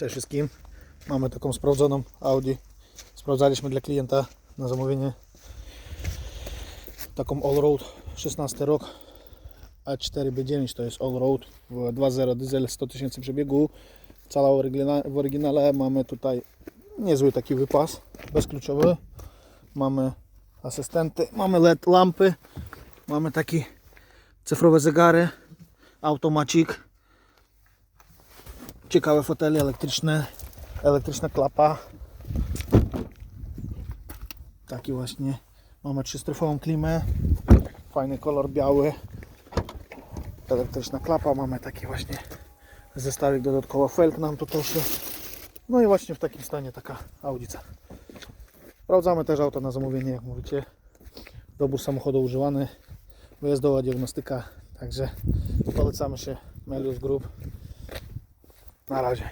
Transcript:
Cześć wszystkim. Mamy taką sprawdzoną Audi. Sprawdzaliśmy dla klienta na zamówienie taką Allroad 16 rok A4B9 to jest Allroad w 2.0 diesel 100 tysięcy przebiegu. Cała w oryginale mamy tutaj niezły taki wypas bezkluczowy. Mamy asystenty, mamy LED lampy, mamy takie cyfrowe zegary, automacik, ciekawe fotele elektryczne, elektryczna klapa. Taki właśnie. Mamy trzystrefową klimę, fajny kolor biały, elektryczna klapa. Mamy taki właśnie zestawik dodatkowo felg nam tutaj się. No i właśnie w takim stanie taka Audica. Sprawdzamy też auto na zamówienie, jak mówicie. Dobór samochodu używany, wyjazdowa diagnostyka. Także polecamy się Melius Group. Na razie.